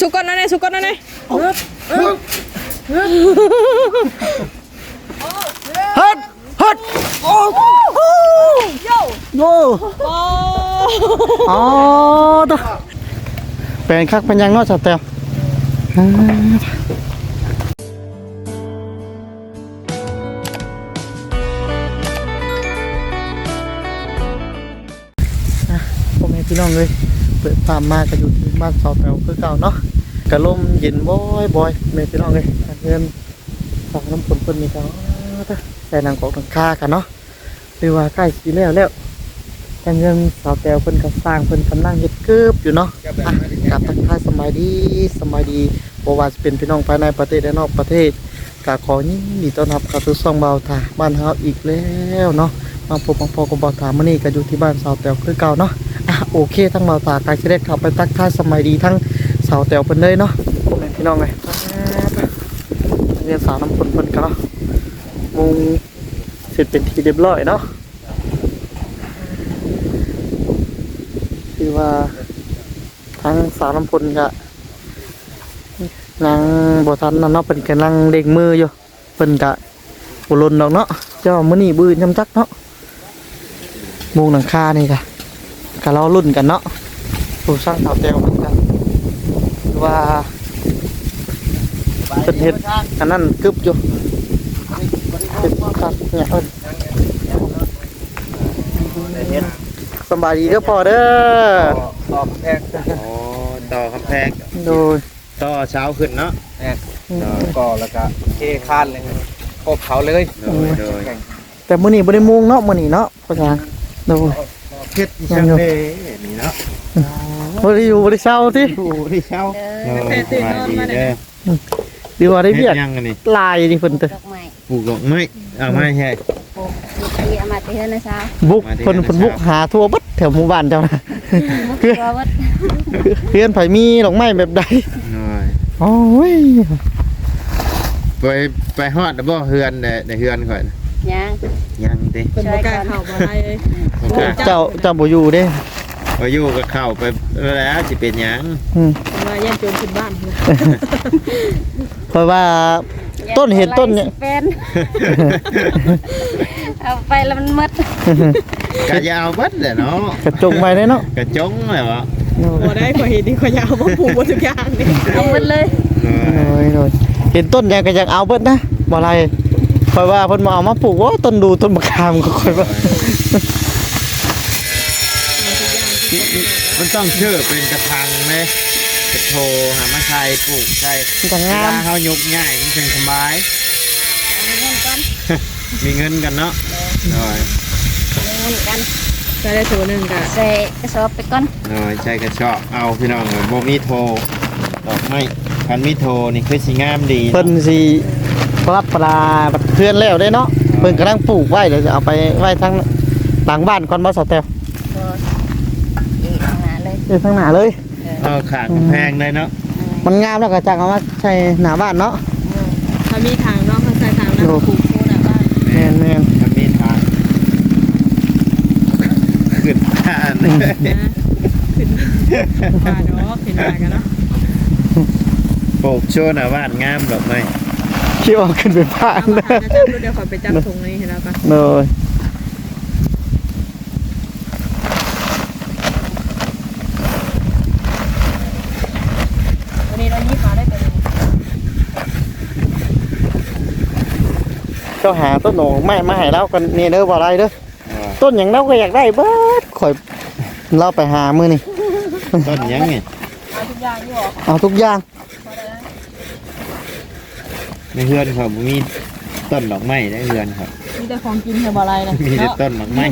สุกก่อนนะเนี่ยสุกก่อนนะเนี่ยฮัดฮัดโอ้โหโอ้โอ้อ๋อตัวเป็นคักเป็นยังเนาะสาวแตวอ่าอะพ่อแม่พี่น้องเลยเปิดตามมาก็อยู่ที่บ้านสาแตวคือเก่าเนาะกระลมเย็นบ่อยบ่อยๆแม่พี่น้องเลยเพื่อนสองน้ำฝนเพิ่นมีกันแต่นางของทางค่ากันเนาะหรือว่าใกล้สิแล้วแล้วแต่เงินสาวแตวเพิ่นก็สร้างเพิ่นกำลังเฮ็ดเกือบอยู่เนาะอะกับทักทายสมัยดีสมัยดีบ่ว่าจะเป็นพี่น้องภายในประเทศและนอกประเทศก็ขอยินดีต้อนรับเข้าสู่ช่องเบาถาบ้านเฮาอีกแล้วเนาะมาพบมาพอกับเบาถามื้อนี้ก็อยู่ที่บ้านสาวแตวคือเก่าเนาะ โอเคทั้งเบาถาก็สิได้เข้าไปทักท่าสมัยดีทั้งสาวแต๋วเพิ่นเลยเนาะพี่น้องเอ้ยเรียนสาวน้ำฝนเพิ่นก็เนาะมุงเสร็จเป็นทีเรียบร้อยเนาะคือว่าทั้งสาวลำพลก็นางบทันนั่นเนาะเป็นกำลังเด็กมืออยู่เป็นกะบุรุษดอกเนาะเจ้ามื้อนี้บื้อจำจักเนาะมุงหลังคานี่กะ กะเรารุ่นกันเนาะผู้สร้างสาวเตวเหมือนกันคือว่าเป็นเห็ดอันนั้นกึบอยู่เห็ดครับเนี่ยเอิ้นสำบายดีเด้อพ่อเด้อต่อคำแพงโอ้ต่อคำแพงโดยต่อเช้าขึ้นเนาะก็แล้วก็เทคานเลยโคบเขาเลยโดยโดยแต่มื้อนี้บ่ได้มุงเนาะมื้อนี้เนาะพ่อช้างโดย เฮ็ดช่างเด้นี่เนาะบ่ได้อยู่บ่ได้เช้าติโอ้ที่เช้าโดยสบายดีเด้อดีว่าได้เวียกฮ็ยังอันนี้ลายนี่เพิ่นเด้อดอกไม้ปลูกดอกไม้เอาไม้ใช่ปลูกที่เอามาที่เฮือนนะสาวบุกเพิ่นเพิ่นบุกหาทั่วเบัดแถวหมู่บ้านเจ้านะคือตัววัดเพื่อนไผมีดอกไม้แบบใดหน่อยโอ้ยไปไปฮอดบ่เฮือนได้ได้เฮือนข่อยน่ะ ยังยังติเป็นบ่กล้าเข้าบ่ได้เลยบ่กล้าเจ้าเจ้าบ่อยู่เด้พออยู่ก็เข้าไปแล้วสิเป็นหยังอืมมาแย่งโจรขึ้นบ้านเลยเพราะว่าต้นเห็ดต้นเนี่ยเป็นเอาไปแล้วมันหมดก็อยาวเบิดแหละเนาะกระจงไว้เด้เนาะกระจงเลยวะบ่ได้ขอยเห็นดีขอยอยาวบ่ปลูกบ่ทุกอย่างนี่เอาหมดเลยหน่อยโอ้ยโอ้ยเห็นต้นยังก็ยังเอาเบิดนะบ่ไร เพราะว่าเพิ่นมาเอามาปลูกว่าต้นดูต้นมะขามก็ค่อยว่ามันต้องเชื่อเป็นกระถางไหมกระโถหามาใส่ปลูกใส่มันก็งามเวลเขายกง่ายมันเป็นสบายมีเงินก่อนมีเงินกันเนาะหน่อยมีเงินกันใส่ได้ตัวหนึงก็ใส่กระสอบไปก่อนหน่อยใจกระชอบเอาพี่น้องเลยโบมีโทดอกไม้พันมีโทนี่คือสีงามดีเพิ่นสิรับปลา เพื่อนแล้วได้เนาะเพิ่นกำลังปลูกไว้เดี๋ยวจะเอาไปไว้ทางหลังบ้านก่อนบ่สาวแตวก็อีกหาเลยเดี๋ยวทางหน้าเลย เอาขางกำแพงเลยเนาะมันงามแล้วก็จังเอามาใช้หน้าบ้านเนาะถ้ามีทางเนาะเขาใส่ทางนะโอ้ปลูกพูดนะว่าแม่นแม่นพันมีทางขึ้นท่านนะขึ้นบ้านเนาะขึ้นมากันเนาะ ปลูกโชว์หน้าบ้านงามดอกไม้ คิดว่าขึ้นไปบ้านเอาเลมายหาจับดูเดี๋ยวขอยไปจับถุงนี้ให้แล้วกันเลยวันนี้เรายี่ฟ้าได้ไปเลยเจ้าหาต้นหนูไม้มาให้เรากันนี่เด้อบ่อะไรเด้อต้นอย่างเราก็อยากได้เบิดข่อยเราไปหามื้อนี่ต้นหยังไงเอาทุกอย่างอยู่หรอเอาทุกอย่าง ในเฮือนเขาบ่มีต้นดอกไม้ในเฮือนครับ มีแต่ของกินเฮบ่อะไรนะมีแต่เนาะต้นดอกไม้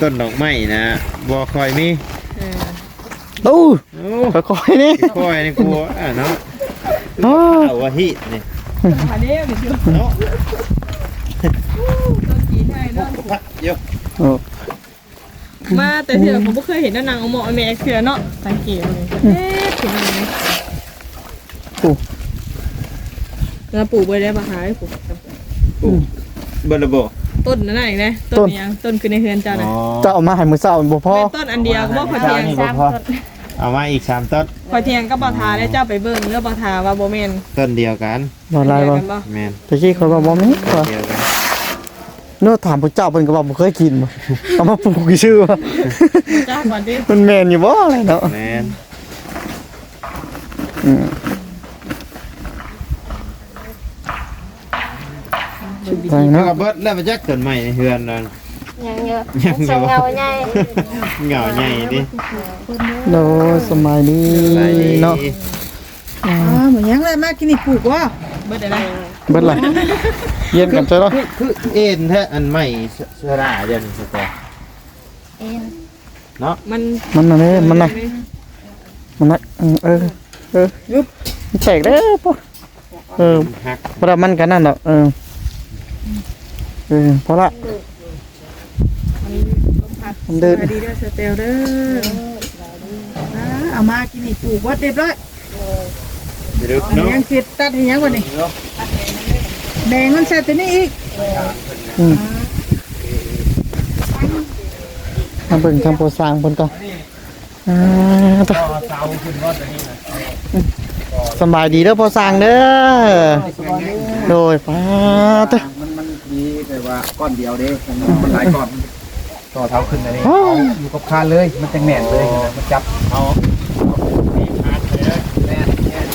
ต้นดอกไม้นะบ่คอยมีเออตู้โอ้ค่อยๆนี่คอยนี่กลัวอะเนาะโอ้เอาว่าฮินี่อันนี้มันอยู่เนาะต้นกินให้เนาะพักเยอะโอ้มาแต่เถื่อผมไม่เคยเห็นนางเอาหมอแม่เถื่อเนาะสังเกตเลยเอ๊ะถึงอะไรไห มแล้วปลูกไว้ได้ปะหาให้ปลูกเบลระบบต้นนั่นเองนะต้นนี้ยังต้นคือในเฮือนเจ้านะอ๋อเจ้าเอามาให้มื้อเช้าบ่พอ เป็นต้นอันเดียวก็บ่พอเพียงนี่สามพอต้นเอามาอีกสามต้นคอยเทียงก็บ่ทาได้เจ้าไปเบิ่งเรื่องบ่ทาว่าบ่แม่นต้นเดียวกันบ่ลายบ่เดีวกันบ่แม่นตะกี้เขาบอกบ่มีบ่เดียวกันเนื้อถามพระเจ้าเพิ่นก็บอกบ่เคยกินบ่เอามาปลูกชื่อว่าจ้าก่อนดิมันแม่นอยู่บ่อะไรเนาะแม่นอืม ไปแล้วเนาะก็เบิดแล้วมาจักต้นใหม่ในเฮือนนั่นยังเยอะยังเยอะส่งเงาใหญ่เหงาใหญ่ดิโดสมัยนี้ไปดิเนาะอ๋อเหมือนยังเลยมากินนี่ปลูกว่าเบิดได้ไหมเบิดล่ะเย็นกันจ้ะเนาะคือคือเอ็นแท้อันใหม่เสื้อราเดี๋ยวนี้สตอเอ็นมันมันน่ะนี่มันน่ะมันน่ะเออเออเออยุบมันแตกแล้วปะเออหักเพราะมันกันนั่นดอกเออ เออพอละมันเดินสวัสดีเด้อสเตลเด้ออ่าเอามากินนี่ปลูกว่าเรียบร้อยดึกอันนี้เนาะยังเสร็จตัดให้ยังกว่านี่แดงมันเสร็จตัวนี้อีกอืมมาเบิ่งทางโปรสร้างเพิ่นก่อนอ่าต่อสำบายดีเด้อโปรสร้างเด้อโดยป้าตะมันมันดีแต่ ว่าก้อนเดียวเด้มันมันหลายก้อนต่อเท้าขึ้นอันนี้อ้าวอยู่กับคานเลย มันจังแหน่นเลยมันจับเอาแม่นแม่น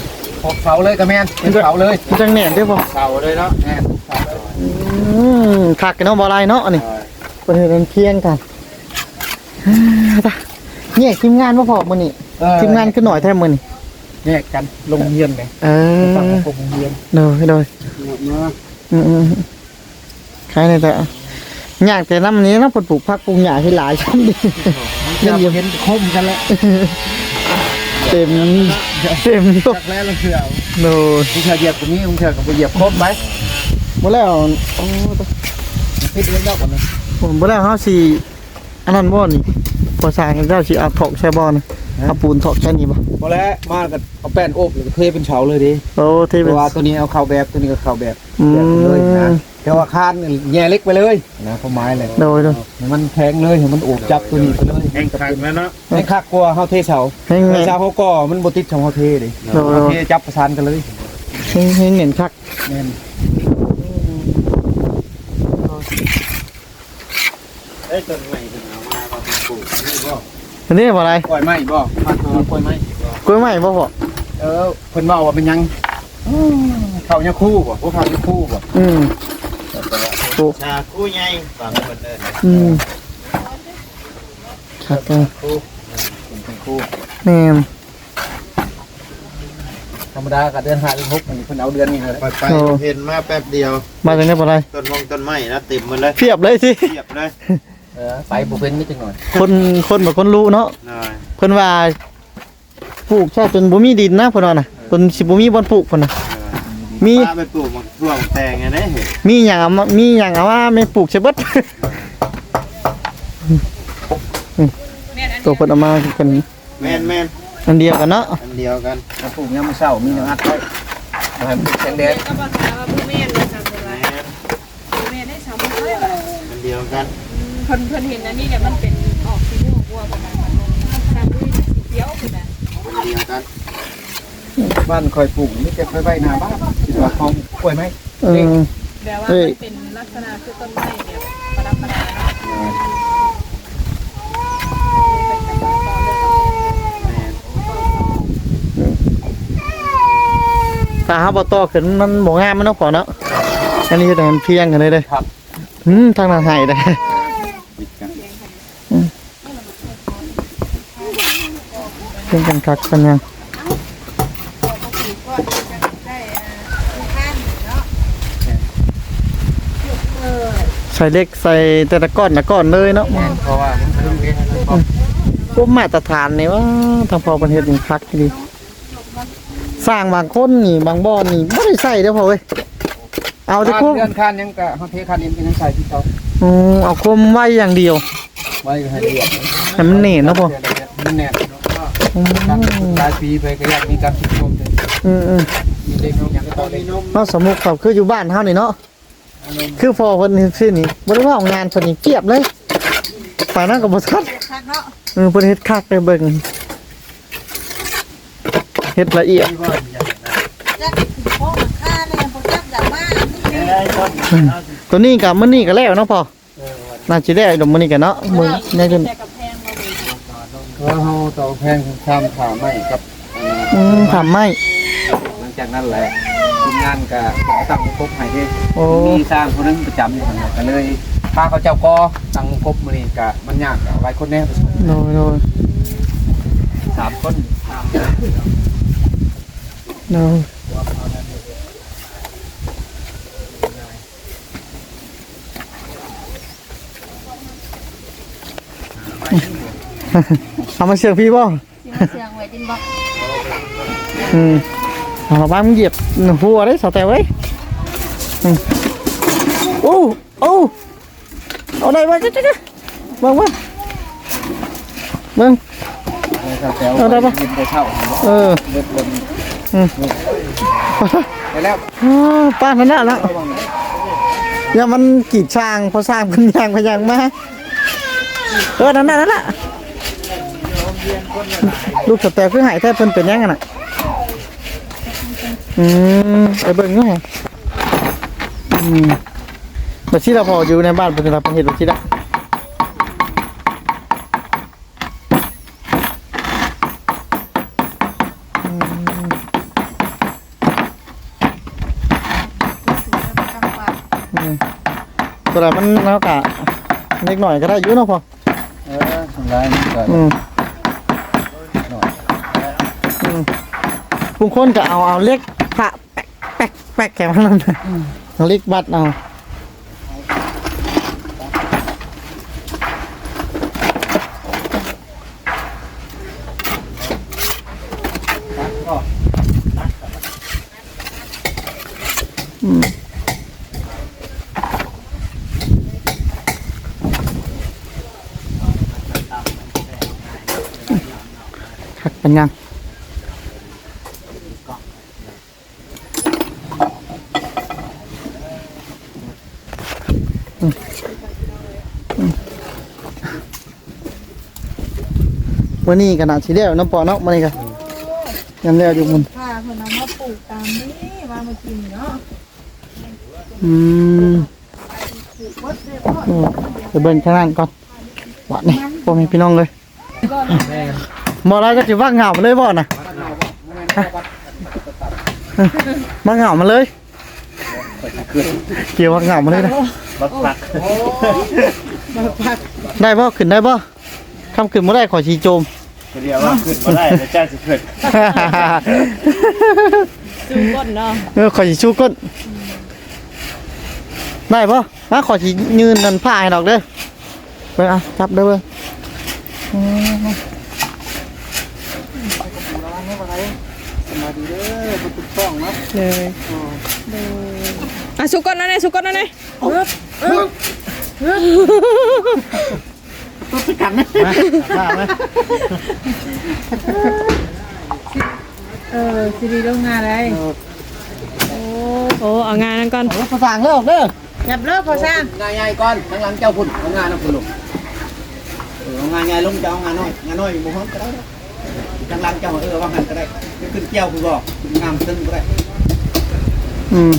พบเสาเลยกับแม่นเป็นเสาเลยมันจังแหน่นเด้อพ่อเสาเลยเนาะแม่นเสาเลยอืมคักกันเนาะบ่ลายเนาะอันนี้เพิ่นเฮ็ดเป็นเพียงกันอ่าตะเนี่ยทีมงานบ่พอมื้อนี้เออทีมงานคือหน่อยแท้มื้อนี้แยกกันลงเรียนไงเอฝั่งอของผมเรียนโดยโดยมาอื มอืมใครในแต่อยากแต่น้ำนี้นะปลูกผักปลูกหญ้าให้หลายชั้นดิยังเห็นคมกันแล้วเต็มเต็มยกจากแล้วเราเชื่อโดยมึงเชื่อเหยียบตรงนี้มึงเชื่อกับเหยียบคมไหมบ่แล้วโอ้พิดเล่นดอกก่อนนะผมบ่แล้วเฮาสิอันนั้นบ่นี่ พอสร้างให้เจ้าสิเอาถอกใส่บ่นะเอาปูนถอกแค่นี้บ่พอแล้วมากันเอาแป้นโอบหรือเทเป็นเฉาเลยดิโอ้ที่เพเป็น ราะว่าตัวนี้เอาเข้าแบบตัวนี้ก็เข้าแบบอืแบบเลยนะมแต่ว่าคานนี่แย่เล็กไปเลยนะเขาไม้เลยโดยโดยให้มันแทงเลยให้มันโอบจับตัวนี้ไปเลยแห้งคักแล้วเนาะให้คักกลัวเฮาเทเสาให้ไงเสาเขาก็มันบ่ติดช่องเฮาเทดิโดยเฮาเทจับประสานกันเลยให้ให้เห็นคักแม่นเอ้ยต้นใหม่เพิ่นเอามาว่าเพิ่นปลูกนี่บ่ อันนี้บ่อะไรปล่อยไม้บ่พัดมากล้วยไม้กล้วยไม้บ่พอเออเพิ่นเว้าว่าเป็นหยังเขายังคู่บ่พวกเขายังคู่บ่อืมชาคู่ใหญ่ฟังเพิ่นเอิ้นอืมคักกันคู่เป็นคู่ แม่นธรรมดาก็เดือน5เดือน6อันนี้เพิ่นเอาเดือนนี้เลยไปไปเห็นมาแป๊บเดียว มาจากไหนบ่อะไรต้นมงต้นไม้นะเต็มหมดเลยเพียบเลยสิ เทียบเลย เออไปบ่เป็นนิดจังหน่อยคนคนแบบคนรู้เนาะหน่อยเพิ่นว่าปลูกใช่จนบ่มีดินนะเพิ่นว่าน่ะจนสิบ่มีบ่อนปลูกเพิ่นน่ะมีป้าไปปลูกมะทั่วมะแตงไงเด้เห็นมีหยังเอามามีหยังเอาว่าไม่ปลูกใช่เบิด ตัวเพิ่นเอามาเป็นแม่นแม่นอันเดียวกันเนาะอันเดียวกันมาปลูกยามมื้อเช้ามีแนวอัดไว้บ่ให้มันติดแสงแดดก็บ่ทาว่าผู้แม่นเลยจ้ะเพิ่นว่าแม่นผู้แม่นได้สามมื้อว่าอันเดียวกันเพิ่นเพิ่นเห็นอันนี้เนี่ยมันเป็นออกสีม่วงบัวเพิ่นน่ะมันตามด้วยสีเขียวเพิ่นน่ะอันเดียวกันบ้านคอยปลูกนี่จะไปไว้หน้าบ้านคิดว่าของกล้วยไหมเออแต่ว่าเฮ้ยมันเป็นลักษณะคือต้นไม้แบบประดับประดาเนาะแม่นถ้าหาบ่ต่อขึ้นมันบ่งามมันเนาะพอเนาะอันนี้แต่มันเพียงกันเลยเด้อครับ อืมทางนั้นให้เด้อปิดกัน เพียงกันคักกันยังใส่เล็กใส่แต่ละก้อนละก้อนเลยเนาะแม่นเพราะว่ามันคือเองพวกมาตรฐานนี่ว่าทางพอประเทศนี่คักดีสร้างบางคนนี่บางบ่อนนี่ไม่ได้ใส่เด้อพ่อเว้ยเอาแต่คานพวกเดือนคานยังกะเฮาเทคานเอ็นเป็นยังใส่ที่เขาอืมเอาคมไว้อย่างเดียวไว้ให้เรียบให้มันเน่เนาะพ่อมันแน่น อืมหลายปีไปก็อยากมีการคิดชมเลยอืมอืมมีเด็กน้องยังก็ต่อเลยเนาะสมมุติครับคืออยู่บ้านเฮานี่เนาะคือพอเพิ่นนี่ซื่อนี่บ่ได้ว่าเอางานเพิ่นนี่เกียบเลยป่านนั้นก็บ่ทันคักเออเพิ่นเฮ็ดคักไปเบิ่งเฮ็ดละเอียดตัวนี้กับมื้อนี้ก็แล้วเนาะพ่อน่าสิได้ดอกมื้อนี้กันเนาะมื้อนี้ขึ้น แพงทำข่าวไม่กับอืมทำไม่หลังจากนั้นแหละทีมงานก็ตั้งครบให้ที่โอ้มีสร้างคนนึงประจำอยู่หั่นน่ะก็เลยพาเขาเจ้าก็ตั้งครบมื้อนี้ก็มันยากก็หลายคนแน่โดยโดยสามคนโดย เอามาเชือกพี่บ่สิมาเสียงไว้ดินบอกอืมเอาบ้านมึงเหยียบหัวได้สาวแต่เว้ยอืมโอ้โอ้เอาได้บ่จ๊ะจ๊ะจ๊ะเบิ่งเบิ่งเบิ่งแต่เอาได้ปะ ยินไปเช่าเออเบิดลมอืมไปแล้วอ้าวป้านั่นน่ะแล้วอย่ามันกีดช่างพอสร้างเพิ่นยางพยางมาเออนั่นน่ะนั่นน่ะ ลูกสแตลคือหายแท้เพิ่นเป็นยังไงน่ะอืมไปเบิ่งเนาะอืมบัดนี้เราพออยู่ในบ้านเพิ่นรับเฮ็ดบัดนี้ละอืมอืมตัวละมันแล้วกะเล็กหน่อยก็ได้อยู่เนาะพอเออทำไรนี่ก็ อืมอืมบางคนก็เอาเอาเล็กพระแป๊กแป๊กแป๊กแกมันนั่นน่ะเอาเล็กบัดเอาอืมคักเป็นยังอืมอืม วันนี้ก็น่าสิแล้วน้ำปอเนาะมื้อนี้ก็ยังแล้วอยู่มันข้าเพิ่นเอามาปลูกตามนี้มามากินเนาะอืมปลูกเบิดเลยพ่ออืมไปเบิ่งข้างล่างก่อนวะนี่พ่อแม่พี่น้องเลยบ่อะไรก็สิว่าเหงามาเลยบ่น่ะฮะมาเหงามาเลยเกี่ยวว่าเหงามาเลยนะรถพักได้บ่ขึ้นได้บ่คำขึ้นบ่ได้ขอชีโจม เดียวว่าขึ้นมาได้เดี๋ยวจ้าจะขึ้นจูงก้นเนาะเออขอชีชูก้นได้บ่มาขอชียืนนั่นผ้าให้ดอกเด้อเบิ่งอะจับเด้อเบิ่งอืมเลยอะสุกก้นนั่นไงสุกก้นนั่นไง ผ้าไหมเออสิดีโรงงานอะไรโอ้เอางานนั่นก่อน เอาภาษาเลิกเด้อยับเลิกพอสร้างงานใหญ่ก่อนข้างหลังเจ้าพุ่นเอางานนะพุ่นลูกเออเอางานใหญ่ลงจะเอางานน้อยงานน้อยอยู่บ่ฮ้อมก็ได้ข้างหลังเจ้าเออว่างันก็ได้ขึ้นเกี่ยวคือบอกงามขึ้นก็ได้อืม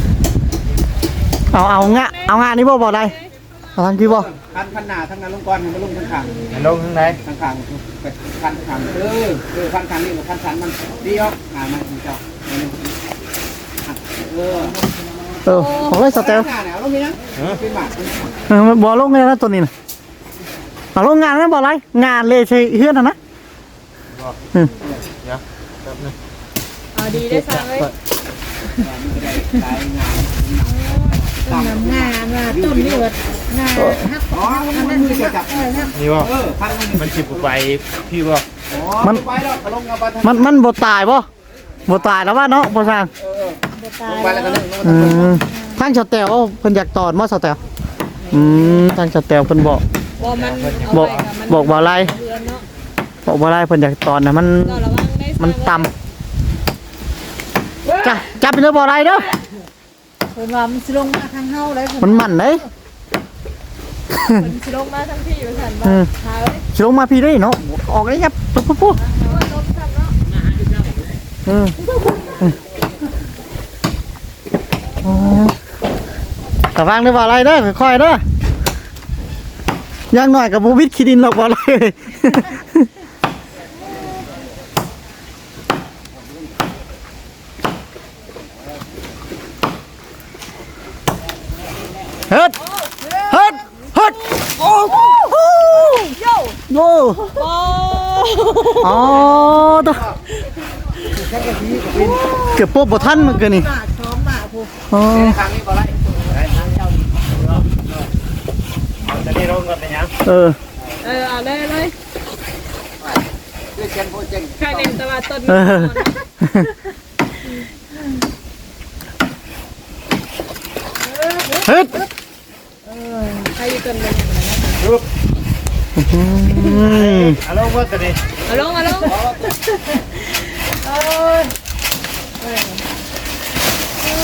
เอาเอางะเอางานนี้บ่บ่ได้เอา ทางพี่บ่คันคันหน้าทั้งนั้นลงก่อนให้มันลงทางข้างลงทางไหนทางข้างไปคันข้างเออเออคันข้างนี่กับคันสันมันดีออกงานมันของเจ้าเออเออของเลยสเตลงานเนี่ยเอาลงนี่นะเป็นบาทเออบ่ลงเลยนะตัวนี้นะเอาลงงานนะบ่ไรงานเลยใช่เฮือนนะนะเอาดีได้สั่งเลยราย งานต้นน้ำงานว่าต้นนี่ว่างานฮักอ๋อมันมือจะจับเออฮักนี่บ่เออพันมันมันสิบไปพี่บ่มันไปแล้วลงกับบ้านมันมันบ่ตายบ่บ่ตายแล้วว่าเนาะพ่อสร้างลงไปแล้วก็นึงอืมทางสเตลเพิ่นอยากตอดบ่สเตลอืมทางสเตลเพิ่นบอกว่ามันเอาบอกไว้กับมันบอกบ่ไรเพื่อนเนาะบอกบ่ไรเพิ่นอยากตอดน่ะมันก็ระวังได้มันต่ำจ้ะจับไปเด้อบ่ไรเด้อ เพิ่นว่ามันสิลงมาทางเฮาเลยเพิ่นมันมันเด้มันสิลงมาทั้งที่อยู่สั่นบ่อืมหาเอ้ยสิลงมาพี่ได้เนาะออกได้ยับปุ๊บปุ๊บปุ๊บเอาว่าลบซ้ำเนาะอืมอืมอ๋อแต่ฟังได้ว่าอะไรเด้อค่อยๆเด้ออยังหน่อยกับบูวิทคิดินหรอกบ่เลย เฮ็ดเฮ็ดเฮ็ดโอ้โหโย่โย่ โอ้ อ๋อตัวเกือบปุ๊บบ่ทันเหมือนกันนี่บาทสองบาทผู้อ๋อทางนี้บ่ไรจะได้ร่มกันเป็นยังเออ เออเอาเลยเลยเรื่องเจนโพเจงใครในตลาดต้นเออเฮ็ดใครอยู่ต้นเลยอืมเอาร่มว่าจะได้เอาลงเอาลง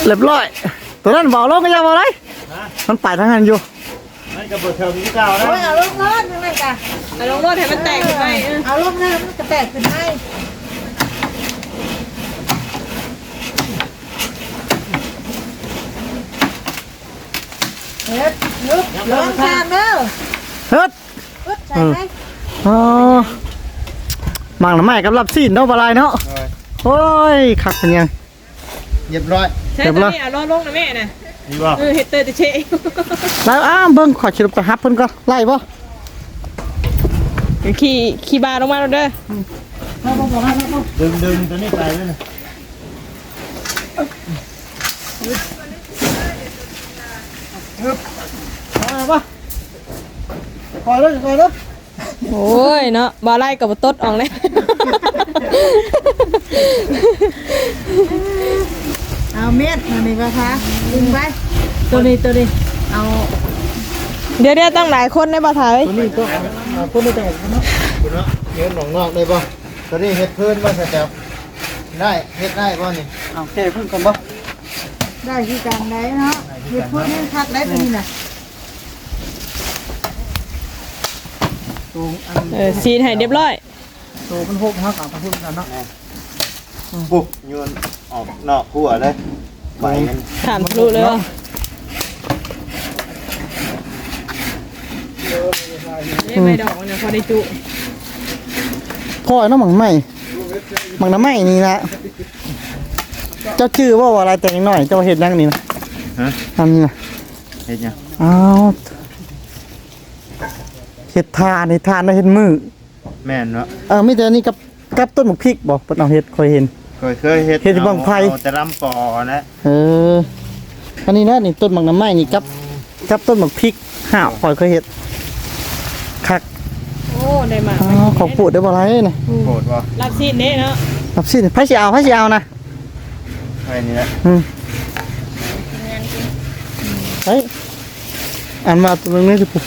เรียบร้อย ตัวนั้นบอกลงก็ยังบอกไรมันไปทางนั้นอยู่มันกับบทเทอมที่เก้านะโอ้ยเอาลงร้อนยังไงกันเอาลงรถให้มันแตกขึ้นไปเออเอาลงน้ำมันกระแตกขึ้นให้เฮ็ดลุกลงทางเด้อเฮ็ดปึ๊ดใส่ไหมอ๋อมังน้ำไม้กับรับซีนเนาะบ่ไรเนาะ โอ้ยคักเป็นยัง เรียบร้อยใช่ตอนนี้เอาลงลงนะแม่น่ะนี่บ่เออเฮ็ดเตอร์ตะเชะแล้วอ้าวเบิ่งขอชิลกับฮับเพิ่นก็ไล่บ่ขี่ขี่บาลงมาแล้วเด้อดึงดึงตัวนี้ไปเลยนะมาบ่คอยเลยคอยเลยโอ้ยเนาะบาไล่กับบตดออกเลย เอาเม็ดมานี่ก็คะดึงไป ตัวนี้ตัวนี้เอาเดี๋ยวเดี๋ยวต้องหลายคนในบ่าวไทยตัวนี้ก็เอาตัวนี้ต้องออกเนาะคุณเนาะเฮ็ดหนองนอกได้บ่ตัวนี้เฮ็ดพื้นบ่ใช่แจ๋วได้เฮ็ดได้บ่นี่เอาแก้เพิ่นก่อนบ่ได้ที่กลางได้เนาะเฮ็ดพูดให้คักได้ตัวนี้น่ะตูงอันเออซีนให้เรียบร้อย ตูมันหกเฮากับพุ่นกันเนาะปุ๊บโยนออกนอกหัวเลยไปมันถามทะลุเลยว่านี่ไม่ดอกเนี่ยพอได้จุพ่อยเนาะหมังไหม้หมังน้ำไหม้นี่นะเจ้าชื่อว่าว่าอะไรแต่ยังน้อยเจ้าเฮ็ดยังนี่นะฮะอันนี้นะเฮ็ดหยังอ้าวเฮ็ดทานเฮ็ดทานได้เฮ็ดมือ แม่นเนาะเออมีแต่อันนี้กับกับต้นหมกพริกบ่เพิ่นเอาเฮ็ดค่อยเห็น เคยเคยเฮ็ดเฮ็ดที่บังไฟ เอาแต่ลำปอนะเอออันนี้นะนี่ต้นหมักน้ำไหม้นี่กับกับต้นหมกพริกห่าวค่อยเคยเฮ็ดคักโอ้ได้มาอ๋อขอพูดได้บ่ไรนะโกรธบ่รับซีนเด้เนาะรับสิไผสิเอาไผสิเอานะไปนี่แหละอืมเฮ้ยอันมาตรงนี้สิปุ๊บ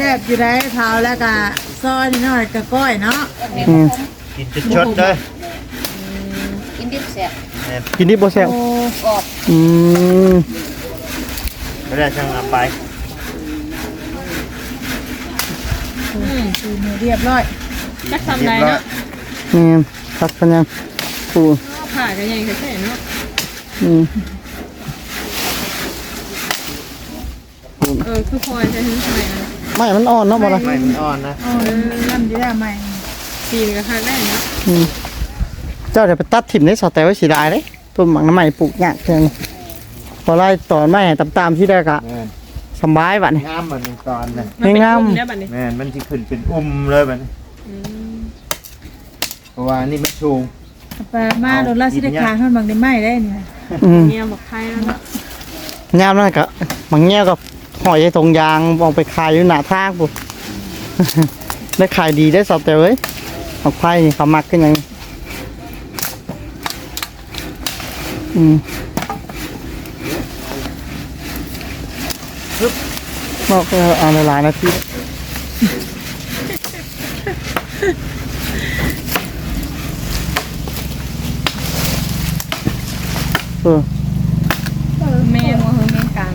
แซ่บอยู่ได้เผาแล้วก็ซอยนิดหน่อยก็ก้อยเนาะอืมกินจุดชดเลยกินดิบแซ่บแม่นกินนี่บ่แซ่บกรอบอืมไม่ได้ช่างเอาไปคือมือเรียบร้อยจักทำไรเนาะนี่คักกันยังปูผ่ากันยังแค่เนาะอืมเออคือพลอยใช่ไหมทำไมนะ ไม่มันอ่อนเนาะบ่ล่ะไม่มันอ่อนนะเอาน้ำอยู่ได้ไหมซีนก็คักได้เนาะอืมเจ้าเดี๋ยวไปตัดถิ่มได้สอแต่ว่าสิได้เด้ต้นหมักน้ำไหม้ปลูกยากจังพอไล่ตอนไม้ให้ตามๆที่ได้กะแม่นสำบายบัดนี้งามเหมือนตอนนะมันเป็นงามอุ้ได้บัดนี้แม่นมันสิขึ้นเป็นอุ้มเลยบัดนี้อืมเพราะว่านี่มันชูงไปมาโดนลาสิได้คางให้บางได้ไหมได้เนี่ยอืมเมียบอกใครแล้วเนาะยามนั่นก็บางแง่ก็ หอยไอ้ตรงยางมองไปขายอยู่หน้าทางปุ๊บได้ขายดีได้สอบแต่เว้ยออกไผ่นี่เขามักกันยังอืมบอกเออเอาหลายๆนาทีเออ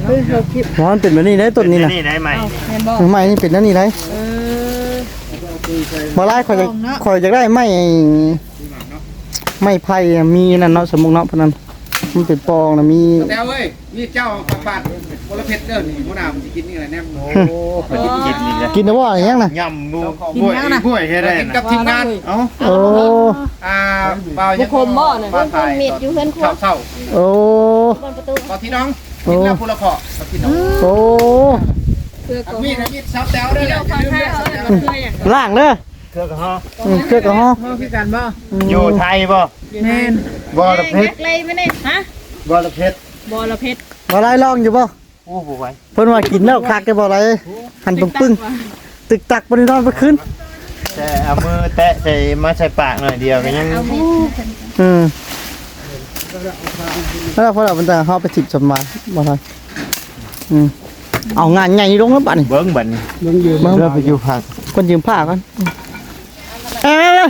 เฮอแม่กลางเนาะเพราะมันเป็นแบบนี้ได้ต้นนี้นะนี่ได้ไหมแม่บอกทำไมนี่เป็นนั่นนี่ได้เออ บ่ไล่คอยจะคอยจะได้ไม่ไม้ไผ่อะมีนั่นเนาะสมมุติเนาะพะนันมันเป็นปองนะมี แต่เว้ยนี่เจ้าปาดมลเพชรเด้อนี่หัวหน้ามันสิกินนี่แหละแน่โอ้เพิ่นสิกินนี่แหละกินได้บ่อะไรยังน่ะยำหมูบ้วยบ้วยให้ได้กินนะกับทีมงานเอ้าโอ้ อ่าเบาบุคมบ่น่ะ บ้านไทยเม็ดอยู่เพื่อนครัวเศร้าโอ้ บนประตูๆก็ที่น้อง กินแล้วพุละขอกับพี่น้องโอ้เพื่อก็มีดมีดซับแต้วได้ที่แหละเราอย่าฟังลืมท่าเด้อเอซับแต้วอเพื่ออย่างล่างเด้อเครื่องกระห้ออืมเครื่องกระห้อพ่อคือกันบ่อยู่ไทยบ่แม่นบ่ละเพแม็ชรกเลยไม่ได้ฮะบ่ละเพชรบอระเพชรบ่ไรลองอยู่บ่โอ้บ่ไหวเพิ่นว่ากินแล้วคักได้บ่ไรหันปึ้งปึ้งตึกตักบ่ได้นอนไปคืนแต่เอามือแตะใส่มาใส่ปากหน่อยเดียวก็ยังอืม แล้วพอเรามันจะเฮาไปจิบจดหมายบ่ทันอืมเอางานใหญ่ลงแล้วบัดนี้เบิ่งบัดนี้เบิ่งยืมเริ่มไปอยู่ผักคนยืมผ้าก่อนเอ้ย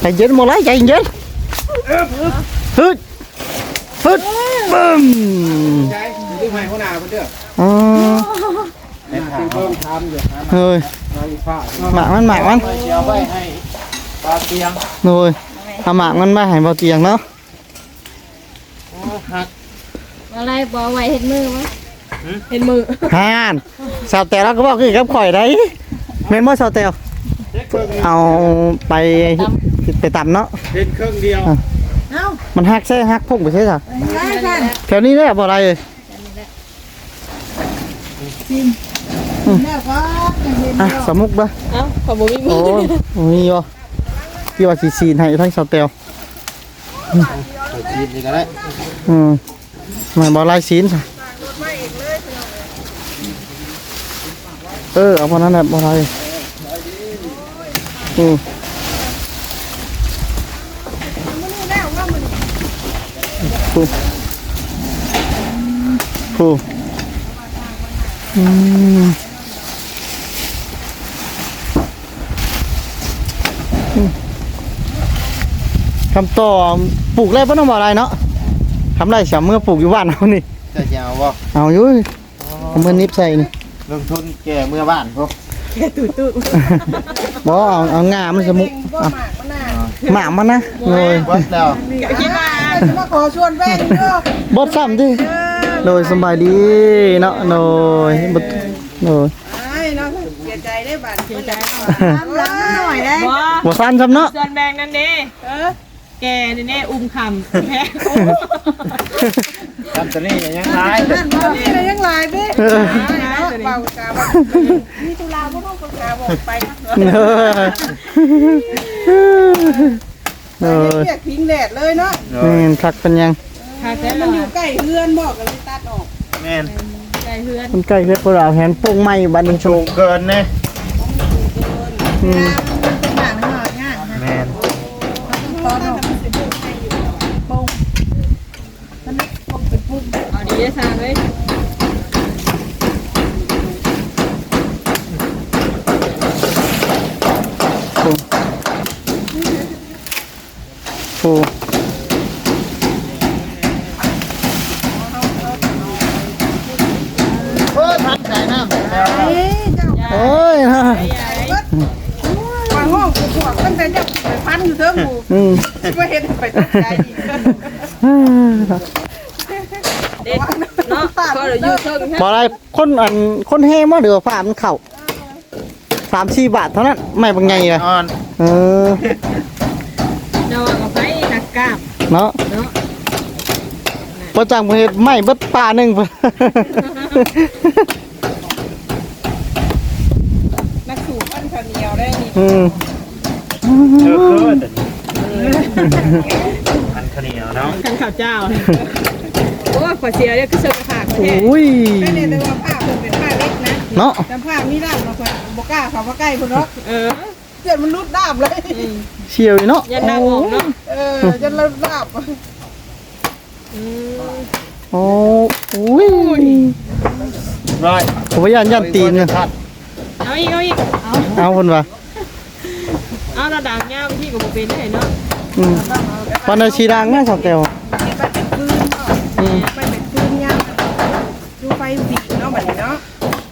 ใจเย็นบ่ไรใจเย็นฮึดฮึดบึ้มใช่ดูให้หัวหน้าเพิ่นเด้ออ๋อเป็นเพิ่มทำอยู่เฮ้ยมาอยู่ผ้าหมากมันหมากมันเดี๋ยวไว้ให้ปลาเตียงโอ้ย เอาหมากมันมาให้เบาเตียงเนาะอะไรบอไว้เห็ดมือมั้ยเห็นมือฮานสาวแต่เราก็บอกคือกับข่อยได้แม่นบ่สาวแต่เอาไปไปตำเนาะเห็นเครื่องเดียวเอ้ามันหักใช่หักพุ่งไปใช่จ้ะได้กันแถวนี้ได้บ่อะไรเลยแล้วก็จะเห็นอะสมุกบ่เอ้าขอบ่มีมืโอ้อยมีบ่ พี่ว่าสิซีนให้ทั้งสาวแต่จีนนี่ก็ได้อืมไม่บ่ลายซีนจ้ะเออเอาพอนั้นแหละบ่อะไรอืมผู้ผู้อืม คำต่อปลูกไรบ่ต้องบอกอะไรเนาะทำไรเสียเมื่อปลูกอยู่บ้านเอานี่จะยาวบ่เอาอยู่เอามือนิบใส่นี่ลงทุนแก่เมื่อบ้านพวกบ่เอาเอางามันสมุกบ่เอาหมากมันน่ะหมากมันนะโดยเบิดแล้วคิดว่ามาขอชวนแป้งเด้อบดซ้ำดิโดยสำบายดีเนาะโดยบดโดยไอ้เนาะเสียใจได้บัดเสียใจน้ำล้างหน่อยได้บ่บ่ซ้ำซ้ำเนาะส่วนแบ่งนั่นเด้เออ แกนี่แน่อุ้มคำแพ้ทำตัวนี้ก็ยังหลายนั่นบ่นี่ก็ยังหลายดิเออเนาะเบากาบ่มีตุลาบ่ต้องกาบอกไปนะโดยเรียกพิงแดดเลยเนาะนี่คักเป็นยังค่ะแต่แต่มัมันนออยู่ยู่ใกล้เฮือนบอกกันเลยตัดออกแม่นใกล้เพื่อนมันใกล้เฮ็ดพวกเราแหนโป่งไม้บัดนี้โชว์เกินเน่อืม โอ้ยนะว่าห้องกูพวกมันแต่เจ้าไปฟันอยู่เทิงหมู่อืมสิว่าเห็นไปตกใจอีก เด็ดเนาะก็เลยอยู่เทิง บ่อะไรคนอันคนแห่มาเดือฟ้ามันเข้าสามสี่บาทเท่านั้นไม่บางไงเลยอ่อนเออเจ้าเอาไปนักกล้ามเนาะเนาะประจังประเทศไม่เบิดป่าหนึ่งนักสูบมันข้าวเหนียวได้นี่อืมเจอเคิร์ดอันข้าวเหนียวเนาะขันข้าวเจ้า โอ้ยขอเสียเนี่ยคือเชิงผักแท้โอ้ยไม่เนี่ยแต่ว่าผ้าเพิ่นเป็นผ้าเล็กนะเนาะแต่ผ้ามีด้ามมาเพิ่นบ่กล้าเข้ามาใกล้เพิ่นหรอกเออเสื้อมันรุดด้ามเลย เชียวอยู่เนาะยันดังออกเนาะเออจนรุดด้ามอืมโอ้โอ้ยร้อยผมว่ายันยันตีนนะเอาอีกเอาอีกเอาคนว่าเอาระดับเงาที่กับโมเป็นได้เนาะอืมวันอาชีดังนะสาวแก้ว นี่มันเป็นฟืนเนาะมันเป็นฟืนยามดูไฟบิดเนาะบัดนี้เนาะ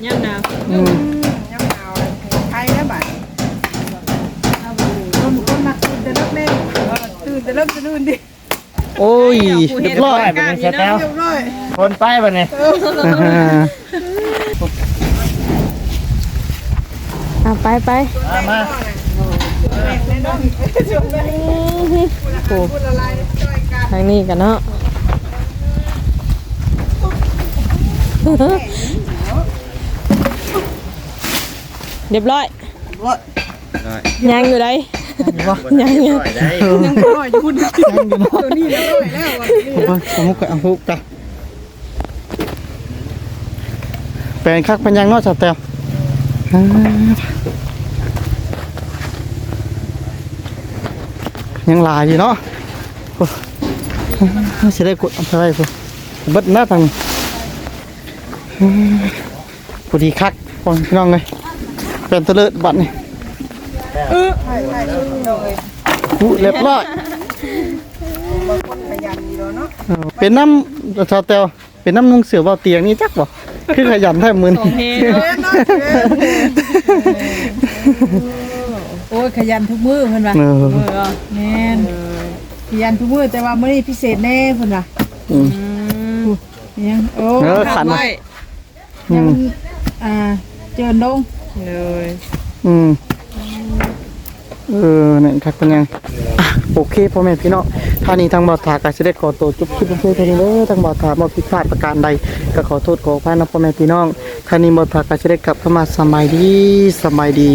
ย่ำหนาวอืมยามหนาวไทยแล้วบัดเอาบุญคนมากินแต่นักเล่นแต่เริ่มจะนู่นดิโอ้ยเรียบร้อยไปเป็นเสร็จแล้วเรียบร้อยคนไปบัดนี้อะไปไปมามาโอ้ทางนี้กันเนาะ เรียบร้อยยังอยู่ไดยังยังได้ยังร้อยอยู่คุณตัวนี้แล้วร้อยแล้ววันนี้เอาไปเอามุกกับเอามุกกันแปลนคักเป็นยังเนาะสาวแตวอ่ายังหลายอยู่เนาะโอ้น่าจะได้กดเอะไรพวกเบิดหน้าทางอืม พอดีคักพอพี่น้องเลยเป็นตะเลิดบัตรนี่อู้เรียบร้อยขยันดีเนาะเออเป็นน้ำชาวเตวเป็นน้ำนุ่งเสือเบาเตียงนี่จักบ่คือขยันแทบมือของเฮเนาะโอ้ยขยันทุกมื้อเพิ่นว่าเออเออแม่นขยันทุกมื้อแต่ว่ามื้อนี้พิเศษแน่เพิ่นว่าอืมยังโอ้เออขันไว้ อืม อ่า เจิญลงเลยอืม เออนี่นครับเป็นยังอะโอเคพ่อแม่พี่น้องท่านี้ทางบ่าวถากาสิได้ขอตัวจบคลิปเพื่อนๆเท่านี้เด้อทางบ่าวถาบ่ผิดพลาดประการใด ก็ขอโทษขออภัยนะพ่อแม่พี่น้องท่านี้บ่าวถากาสิได้กลับเข้ามาสมัยดีสมัยดี